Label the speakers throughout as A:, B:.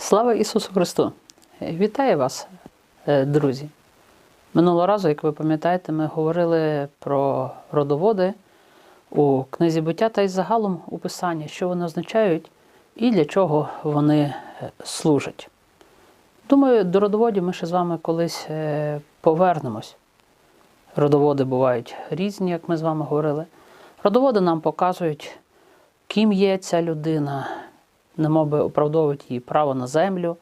A: Слава Ісусу Христу! Вітаю вас, е, друзі! Минулого разу, як ви пам'ятаєте, ми говорили про родоводи у книзі буття та й загалом у Писанні, що вони означають і для чого вони е, служать. Думаю, до родоводів ми ще з вами колись е, повернемось. Родоводи бувають різні, як ми з вами говорили. Родоводи нам показують, ким є ця людина, немоби оправдовують її право на землю.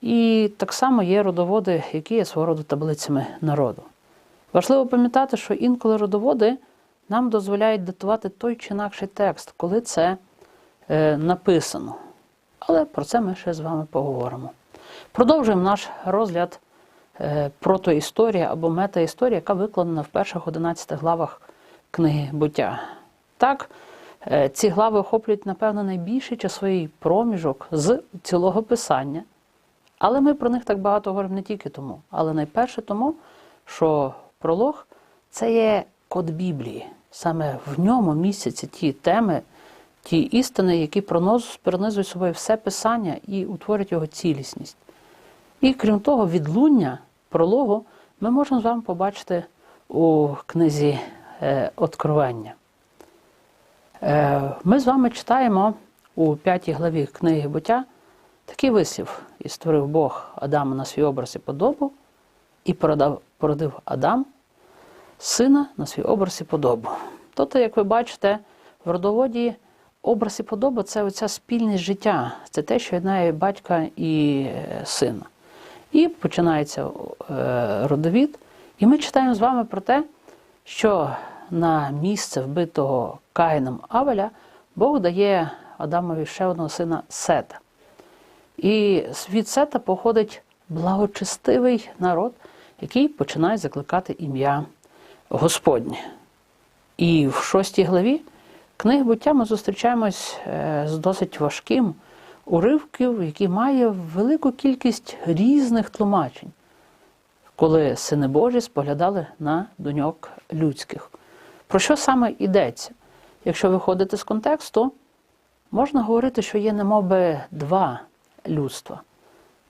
A: І так само є родоводи, які є свого роду таблицями народу. Важливо пам'ятати, що інколи родоводи нам дозволяють датувати той чи інакший текст, коли це е, написано. Але про це ми ще з вами поговоримо. Продовжуємо наш розгляд е, протоісторії або метаісторії, яка викладена в перших 11 главах книги буття. Так, ці глави охоплюють, напевно, найбільший часовий проміжок з цілого писання. Але ми про них так багато говоримо не тільки тому, але найперше тому, що пролог це є код Біблії. Саме в ньому містяться ті теми, ті істини, які пронизують собою все писання і утворюють його цілісність. І крім того, відлуння прологу ми можемо з вами побачити у книзі е, Откровення. Е, Ми з вами читаємо у п'ятій главі книги буття такий вислів. І створив Бог Адама на свій образ і подобу, і породав, породив Адам сина на свій образ і подобу. Тобто, як ви бачите, в родоводі образ і подоба це оця спільність життя, це те, що єднає батька і е, сина. І починається е, родовід. І ми читаємо з вами про те, що на місце вбитого Каїном Авеля Бог дає Адамові ще одного сина Сета. І від Сета походить благочестивий народ, який починає закликати ім'я Господнє. І в шостій главі книги буття ми зустрічаємось е, з досить важким уривків, який має велику кількість різних тлумачень, коли сини Божі споглядали на доньок людських. Про що саме йдеться? Якщо виходити з контексту, можна говорити, що є немоби два людства.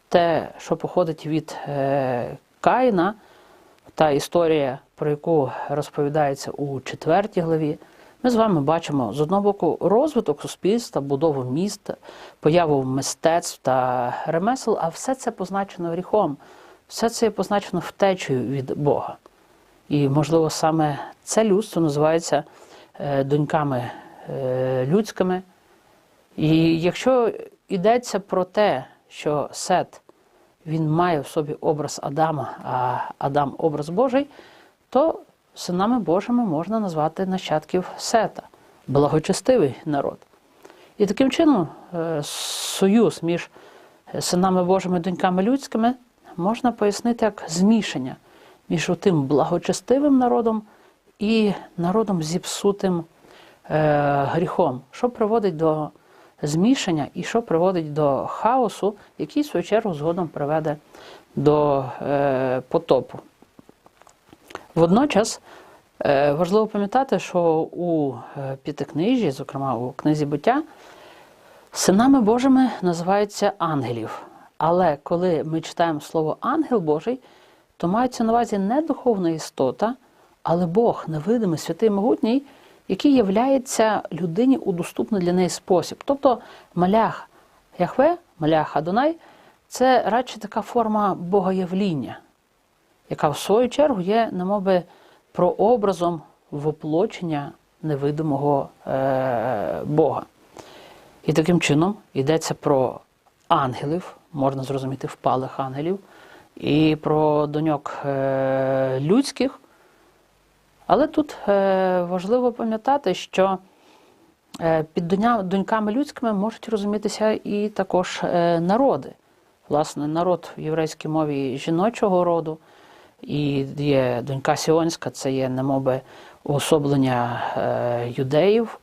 A: Те, що походить від е, Каїна, та історія, про яку розповідається у четвертій главі, ми з вами бачимо з одного боку розвиток суспільства, будову міста, появу мистецтв та ремесел, а все це позначено гріхом, все це позначено втечею від Бога. І, можливо, саме це людство називається е, доньками е, людськими. І якщо йдеться про те, що Сет він має в собі образ Адама, а Адам образ Божий, то синами Божими можна назвати нащадків Сета, благочестивий народ. І таким чином е, союз між синами Божими і доньками людськими можна пояснити як змішання між тим благочестивим народом і народом зіпсутим е, гріхом, що приводить до змішання і що приводить до хаосу, який, в свою чергу, згодом приведе до е, потопу. Водночас е, важливо пам'ятати, що у е, п'ятикнижі, зокрема у книзі буття, синами Божими називаються ангелів. Але коли ми читаємо слово ангел Божий, то мається на увазі не духовна істота, але Бог, невидимий, святий могутній, який являється людині у доступний для неї спосіб. Тобто малях Яхве, малях Адонай це радше така форма богоявління, яка в свою чергу є, немоби, прообразом воплочення невидимого е- Бога. І таким чином йдеться про ангелів, можна зрозуміти впалих ангелів, і про доньок е- людських. Але тут е, важливо пам'ятати, що е, під доньками людськими можуть розумітися і також народи. Власне, народ в єврейській мові жіночого роду, і є донька Сіонська, це є немоби уособлення юдеїв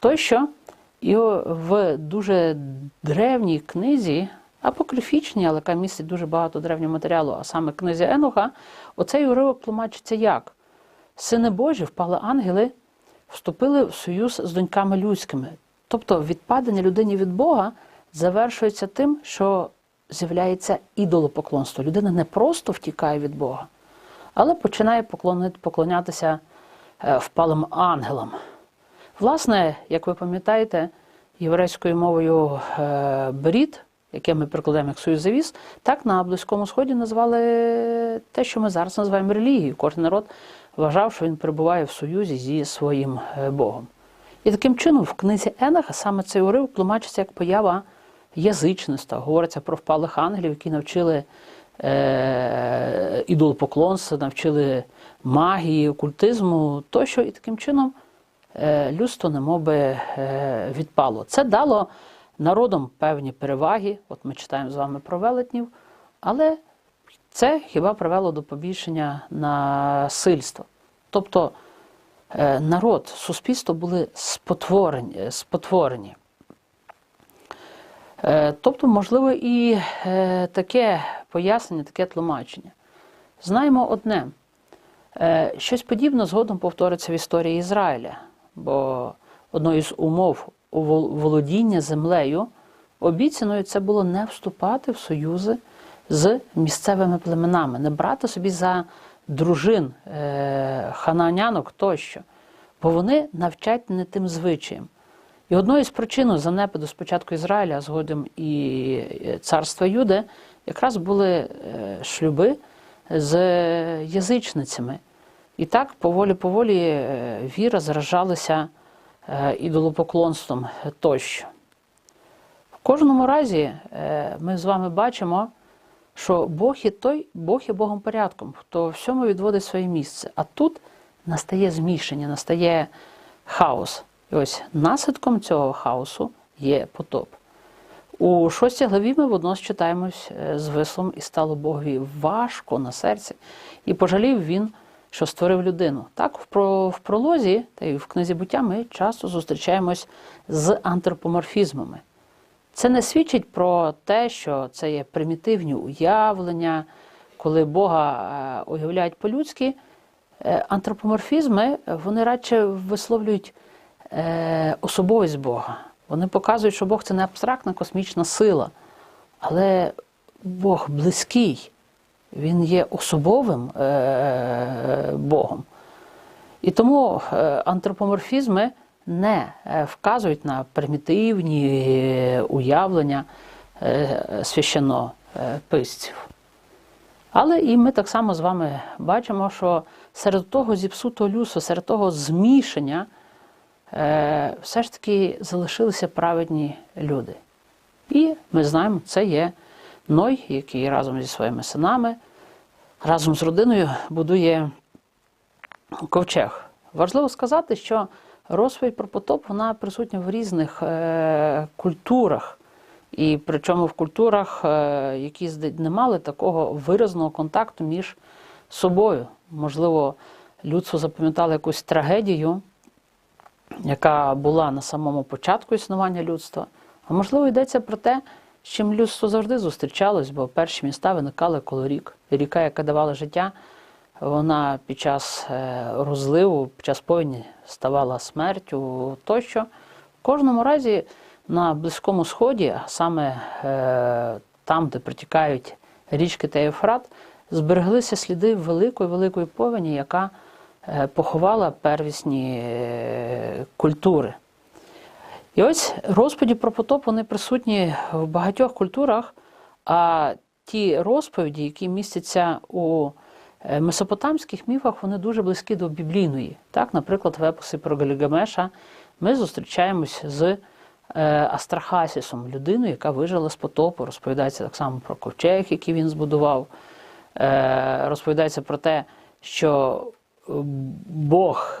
A: тощо. І в дуже древній книзі, апокрифічній, але яка містить дуже багато древнього матеріалу, а саме книзі Енуха, оцей уривок тлумачиться як? Сини Божі, впали ангели, вступили в союз з доньками людськими. Тобто відпадення людині від Бога завершується тим, що з'являється ідолопоклонство. Людина не просто втікає від Бога, але починає поклонятися е, впалим ангелам. Власне, як ви пам'ятаєте, єврейською мовою е, беріт, яке ми перекладаємо як союзавіс, так на Близькому Сході назвали те, що ми зараз називаємо релігією. Кожен народ вважав, що він перебуває в союзі зі своїм е, Богом. І таким чином в книзі Еноха саме цей уривок тлумачиться як поява язичництва. Говориться про впалих ангелів, які навчили е, ідолопоклонства, навчили магії, окультизму тощо. І таким чином е, людство немоби е, відпало. Це дало народам певні переваги. От ми читаємо з вами про велетнів, але це хіба привело до побільшення насильства. Тобто е, народ, суспільство були спотворені. спотворені. Е, Тобто, можливо, і е, таке пояснення, таке тлумачення. Знаємо одне: Е, щось подібне згодом повториться в історії Ізраїля, бо одною з умов володіння землею обіцяною це було не вступати в союзи з місцевими племенами, не брати собі за дружин е, хананянок тощо, бо вони навчать не тим звичаєм. І одною з причин занепаду спочатку Ізраїля, а згодом і е, царства Юди, якраз були е, шлюби з язичницями. І так поволі-поволі віра заражалася ідолопоклонством тощо. В кожному разі е, ми з вами бачимо, що Бог є той, Бог є Богом порядком, хто всьому відводить своє місце. А тут настає змішання, настає хаос. І ось наслідком цього хаосу є потоп. У шостій главі ми водночас читаємось е, з вислом і стало Богові важко на серці, і пожалів він, що створив людину. Так, в, пролозі та й в книзі буття ми часто зустрічаємось з антропоморфізмами. Це не свідчить про те, що це є примітивні уявлення, коли Бога е, уявляють по-людськи. Е, Антропоморфізми вони радше висловлюють е, особовість Бога. Вони показують, що Бог це не абстрактна космічна сила, але Бог близький, Він є особовим е, Богом. І тому е, антропоморфізми не е, вказують на примітивні е, уявлення е, священнописців. Але і ми так само з вами бачимо, що серед того зіпсутого людства, серед того змішання, е, все ж таки залишилися праведні люди. І ми знаємо, це є Ной, який разом зі своїми синами, разом з родиною будує ковчег. Важливо сказати, що розповідь про потоп вона присутня в різних е, культурах. І причому в культурах, е, які не мали такого виразного контакту між собою. Можливо, людство запам'ятало якусь трагедію, яка була на самому початку існування людства. А можливо, йдеться про те, з чим людство завжди зустрічалось, бо перші міста виникали коло рік. Ріка, яка давала життя, вона під час е, розливу, під час повені ставала смертю тощо. В кожному разі на Близькому Сході, а саме е, там, де протікають річки та Єфрат, збереглися сліди великої великої повені, яка е, поховала первісні культури. І ось розповіді про потоп вони присутні в багатьох культурах, а ті розповіді, які містяться у е, месопотамських міфах, вони дуже близькі до біблійної. Так, наприклад, в епосі про Гальгамеша ми зустрічаємось з е, Астрахасісом, людиною, яка вижила з потопу. Розповідається так само про ковчег, який він збудував. Е, Розповідається про те, що Бог,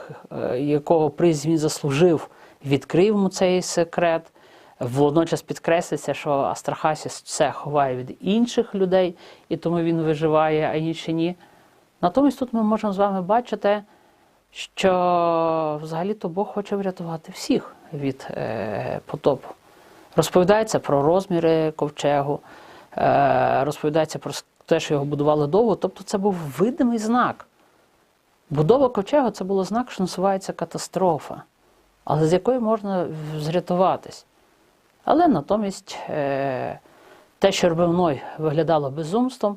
A: якого приз він заслужив, відкрив йому цей секрет. Водночас підкреслиться, що Астрахасіс це ховає від інших людей, і тому він виживає, а інші ні. Натомість тут ми можемо з вами бачити, що взагалі-то Бог хоче врятувати всіх від е, потопу. Розповідається про розміри ковчегу, е, розповідається про те, що його будували довго. Тобто це був видимий знак. Будова ковчегу це було знак, що насувається катастрофа, але з якої можна зрятуватись. Але натомість е, те, що робив Ной, виглядало безумством,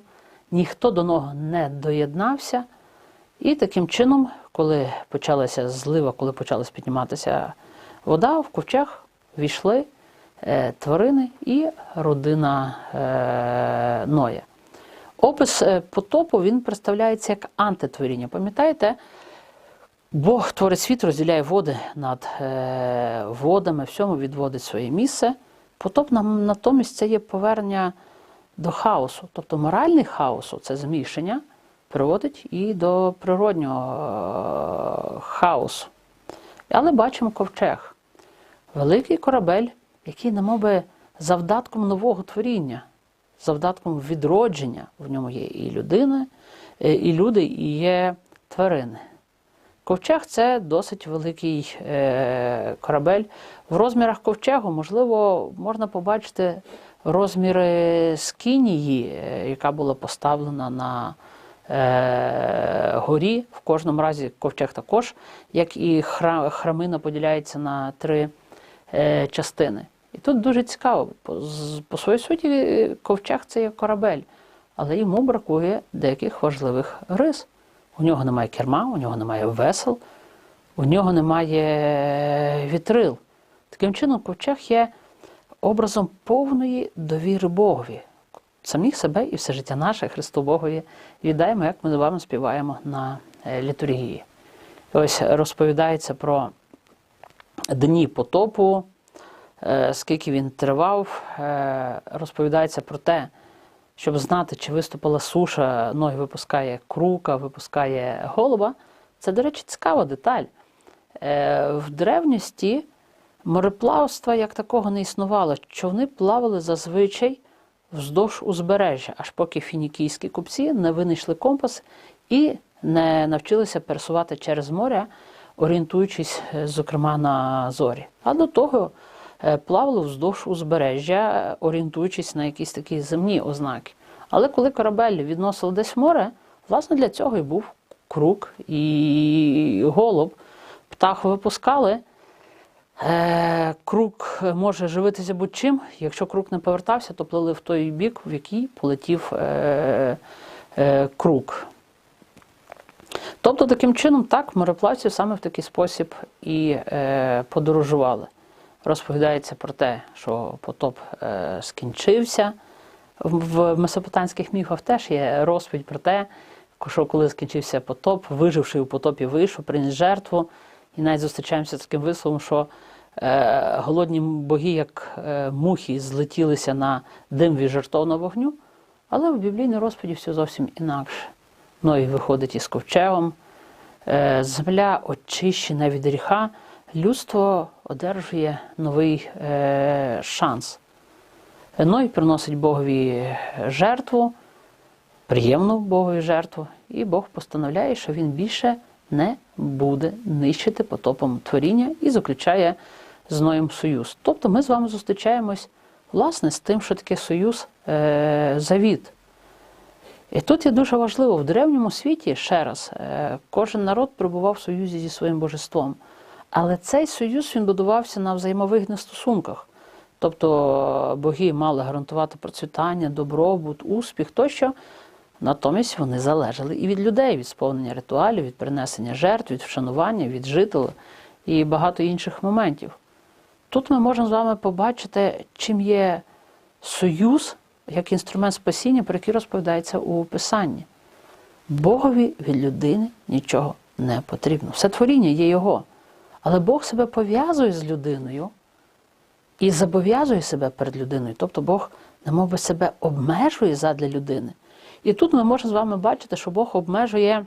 A: ніхто до нього не доєднався. І таким чином, коли почалася злива, коли почалась підніматися вода, в ковчег війшли е, тварини і родина е, Ноя. Опис потопу він представляється як антитворіння. Пам'ятаєте, Бог творить світ, розділяє води над е, водами, всьому відводить своє місце. Потоп натомість це є повернення до хаосу. Тобто моральний хаосу це змішання приводить і до природнього е, хаосу. Але бачимо ковчег. Великий корабель, який би завдатком нового творіння, завдатком відродження. В ньому є і людина, е, і люди, і є тварини. Ковчег це досить великий е, корабель. В розмірах ковчегу, можливо, можна побачити розміри скинії, е, яка була поставлена на е, горі. В кожному разі ковчег також, як і храмина поділяється на три е, частини. І тут дуже цікаво, по, по своїй суті, ковчег це є корабель, але йому бракує деяких важливих рис. У нього немає керма, у нього немає весел, у нього немає вітрил. Таким чином, ковчег є образом повної довіри Богові. Самих себе і все життя наше Христу Богові віддаємо, як ми з вами співаємо на е, літургії. Ось розповідається про дні потопу, е, скільки він тривав, е, розповідається про те, щоб знати, чи виступила суша, ноги випускає крука, випускає голуба. Це, до речі, цікава деталь. Е, В древності мореплавства як такого не існувало. Човни плавали зазвичай вздовж узбережжя, аж поки фінікійські купці не винайшли компас і не навчилися пересувати через море, орієнтуючись, е, зокрема, на зорі. А до того плавали вздовж узбережжя, е, орієнтуючись на якісь такі земні ознаки. Але коли корабель відносили десь море, власне для цього і був крук і голуб. Птах випускали. Е, Крук може живитися будь-чим. Якщо крук не повертався, то плили в той бік, в який полетів е, е, крук. Тобто, таким чином, так, мореплавці саме в такий спосіб і е, подорожували. Розповідається про те, що потоп е, скінчився. В, месопотамських міфах теж є розповідь про те, що коли скінчився потоп, виживши у потопі вийшов, приніс жертву. І навіть зустрічаємося з таким висловом, що е, голодні боги, як е, мухи, злетілися на дим від жертовного вогню, але в біблійній розповіді все зовсім інакше. Ной виходить із ковчегом, е, земля очищена від гріха, людство одержує новий е, шанс. Ной приносить Богові жертву, приємну Богові жертву, і Бог постановляє, що він більше не буде нищити потопом творіння і заключає з Ноєм союз. Тобто ми з вами зустрічаємось власне з тим, що таке союз е, завіт. І тут є дуже важливо, в древньому світі, ще раз, е, кожен народ перебував в союзі зі своїм божеством. Але цей союз він будувався на взаємовигідних стосунках. Тобто боги мали гарантувати процвітання, добробут, успіх тощо. Натомість вони залежали і від людей, від сповнення ритуалів, від принесення жертв, від вшанування, від жителів і багато інших моментів. Тут ми можемо з вами побачити, чим є союз як інструмент спасіння, про який розповідається у Писанні. Богові від людини нічого не потрібно. Все творіння є Його. Але Бог себе пов'язує з людиною і зобов'язує себе перед людиною. Тобто Бог, немов би себе обмежує задля людини. І тут ми можемо з вами бачити, що Бог обмежує,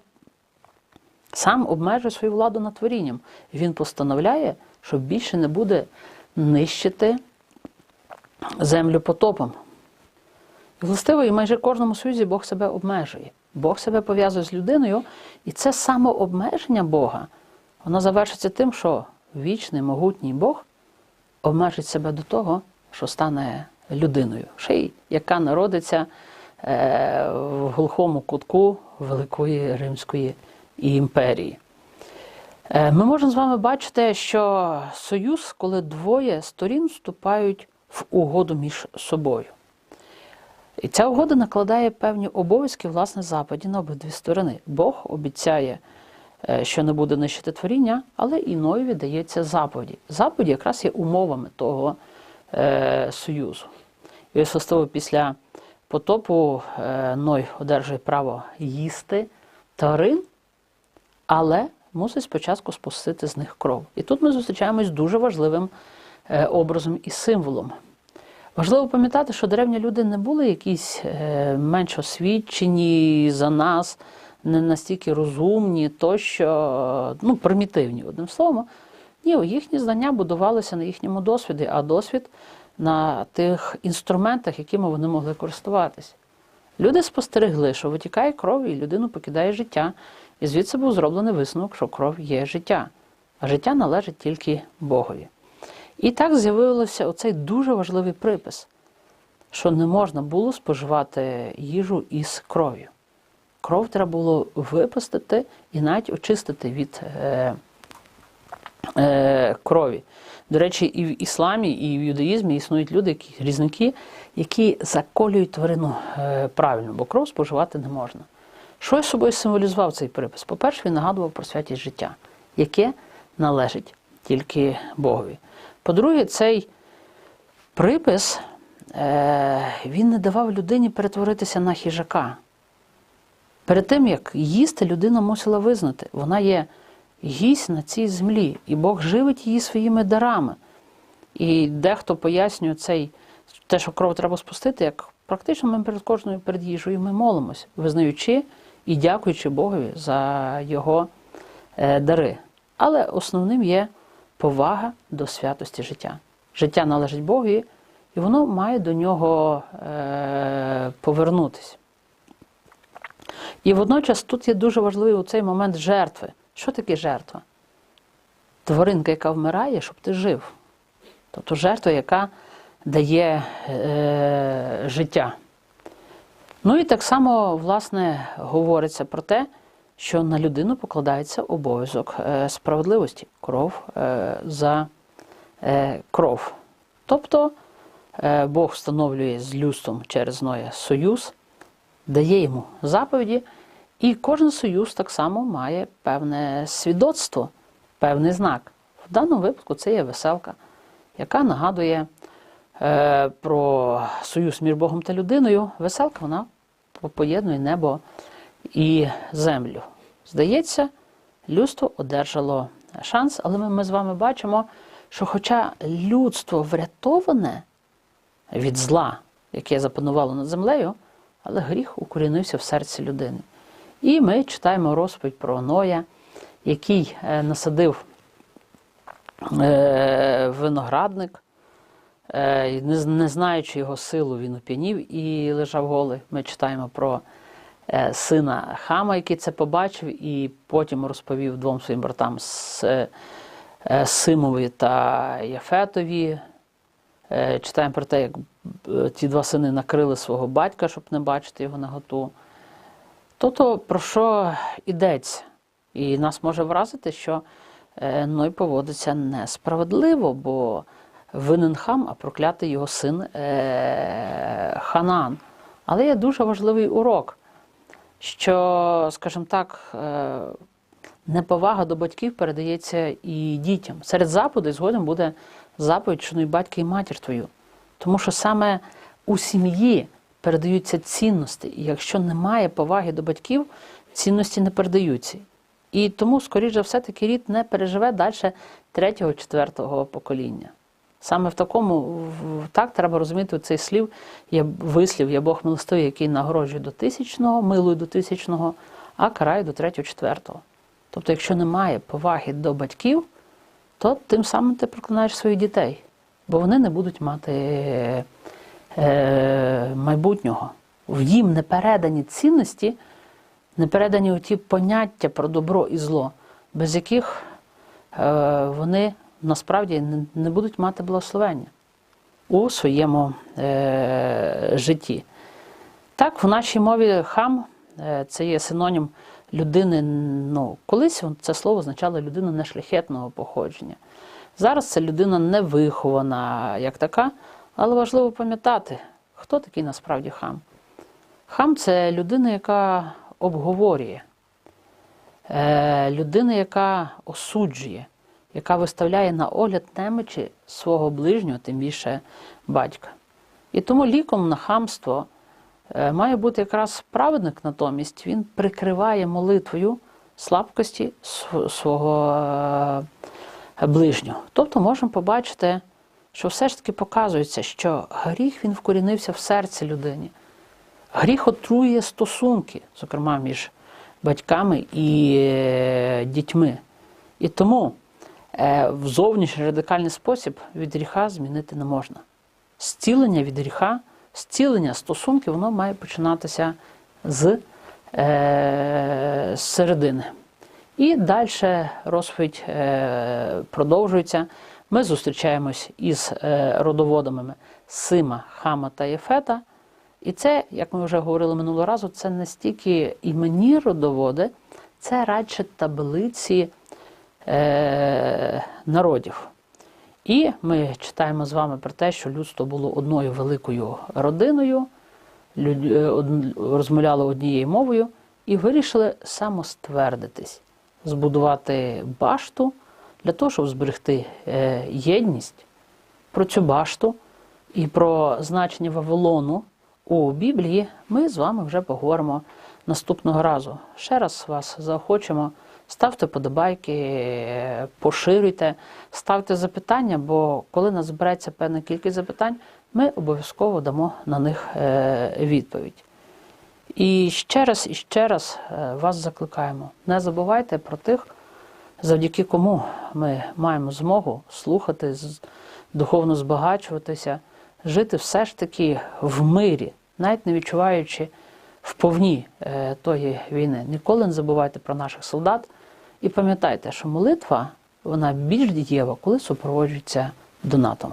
A: сам обмежує свою владу над творінням. Він постановляє, що більше не буде нищити землю потопом. І властиво, і майже кожному союзі Бог себе обмежує. Бог себе пов'язує з людиною, і це самообмеження Бога, воно завершиться тим, що вічний, могутній Бог обмежить себе до того, що стане людиною, ще й яка народиться е, в глухому кутку Великої Римської імперії. Е, Ми можемо з вами бачити, що союз, коли двоє сторін вступають в угоду між собою. І ця угода накладає певні обов'язки власне Западі на обидві сторони. Бог обіцяє, що не буде нищити творіння, але і Ноєві дається заповіді. Заповіді якраз є умовами того е, союзу. І ось особливо після потопу е, Ной одержує право їсти тварин, але мусить спочатку спустити з них кров. І тут ми зустрічаємось з дуже важливим е, образом і символом. Важливо пам'ятати, що древні люди не були якісь е, менш освічені за нас, не настільки розумні, тощо ну, примітивні, одним словом. Ні, їхні знання будувалися на їхньому досвіді, а досвід на тих інструментах, якими вони могли користуватися. Люди спостерегли, що витікає кров, і людину покидає життя. І звідси був зроблений висновок, що кров є життя, а життя належить тільки Богові. І так з'явився оцей дуже важливий припис, що не можна було споживати їжу із кров'ю. Кров треба було випустити і навіть очистити від е, е, крові. До речі, і в ісламі, і в юдаїзмі існують люди, які різники, які заколюють тварину е, правильно, бо кров споживати не можна. Що я собою символізував цей припис? По-перше, він нагадував про святість життя, яке належить тільки Богові. По-друге, цей припис е, він не давав людині перетворитися на хижака. Перед тим, як їсти, людина мусила визнати, вона є гість на цій землі, і Бог живить її своїми дарами. І дехто пояснює цей, те, що кров треба спустити, як практично ми перед кожною перед їжею ми молимося, визнаючи і дякуючи Богові за його е, дари. Але основним є повага до святості життя. Життя належить Богові, і воно має до нього е, повернутися. І водночас тут є дуже важливий у цей момент жертви. Що таке жертва? Тваринка, яка вмирає, щоб ти жив. Тобто жертва, яка дає е, життя. Ну і так само, власне, говориться про те, що на людину покладається обов'язок е, справедливості кров е, за е, кров. Тобто е, Бог встановлює з людством через Ноя союз, дає йому заповіді, і кожен союз так само має певне свідоцтво, певний знак. В даному випадку це є веселка, яка нагадує е, про союз між Богом та людиною. Веселка вона поєднує небо і землю. Здається, людство одержало шанс, але ми, ми з вами бачимо, що хоча людство врятоване від зла, яке запанувало над землею, але гріх укорінився в серці людини. І ми читаємо розповідь про Ноя, який е, насадив е, виноградник, е, не, знаючи його силу, він оп'янів і лежав голий. Ми читаємо про сина Хама, який це побачив, і потім розповів двом своїм братам Симові та Яфетові. Читаємо про те, як е, ті два сини накрили свого батька, щоб не бачити його наготу. Тобто, про що йдеться? І нас може вразити, що е, Ной поводиться несправедливо, бо винен хам, а проклятий його син е, Ханан. Але є дуже важливий урок, що, скажімо так, е, неповага до батьків передається і дітям. Серед заповідей згодом буде заповідь, що батька і матір твою. Тому що саме у сім'ї передаються цінності, і якщо немає поваги до батьків, цінності не передаються. І тому, скоріш за все, такий рід не переживе далі третього, четвертого покоління. Саме в такому так треба розуміти цей слів, є вислів, є Бог милостивий, який нагороджує до тисячного, милує до тисячного, а карає до третього, четвертого. Тобто, якщо немає поваги до батьків, то тим самим ти проклинаєш своїх дітей, бо вони не будуть мати е, майбутнього. В їм не передані цінності, не передані ті поняття про добро і зло, без яких е, вони насправді не, не будуть мати благословення у своєму е, житті. Так, в нашій мові хам е, це є синонім людини. Ну, колись це слово означало людину нешляхетного походження. Зараз це людина невихована як така, Але важливо пам'ятати, хто такий насправді хам. Хам це людина, яка обговорює, е, людина, яка осуджує, яка виставляє на огляд немичі свого ближнього, тим більше батька. І тому ліком на хамство е, має бути якраз праведник, натомість він прикриває молитвою слабкості свого е, ближнього. Тобто можемо побачити, що все ж таки показується, що гріх він вкорінився в серці людині. Гріх отруює стосунки, зокрема між батьками і е, дітьми. І тому е, в зовнішній радикальний спосіб від гріха змінити не можна. Зцілення від гріха, зцілення стосунків, воно має починатися з, е, середини. І далі розповідь е, продовжується. Ми зустрічаємось із е, родоводами Сима, Хама та Єфета. І це, як ми вже говорили минулого разу, це не стільки іменні родоводи, це радше таблиці е, народів. І ми читаємо з вами про те, що людство було одною великою родиною, е, розмовляло однією мовою і вирішили самоствердитись, збудувати башту для того, щоб зберегти е, єдність. Про цю башту і про значення Вавилону у Біблії ми з вами вже поговоримо наступного разу. Ще раз вас заохочемо. Ставте подобайки, е, поширюйте, ставте запитання, бо коли нас збереться певна кількість запитань, ми обов'язково дамо на них е, відповідь. І ще раз і ще раз е, вас закликаємо. Не забувайте про тих, завдяки кому ми маємо змогу слухати, духовно збагачуватися, жити все ж таки в мирі, навіть не відчуваючи вповні е, тої війни. Ніколи не забувайте про наших солдат і пам'ятайте, що молитва вона більш дієва, коли супроводжується донатом.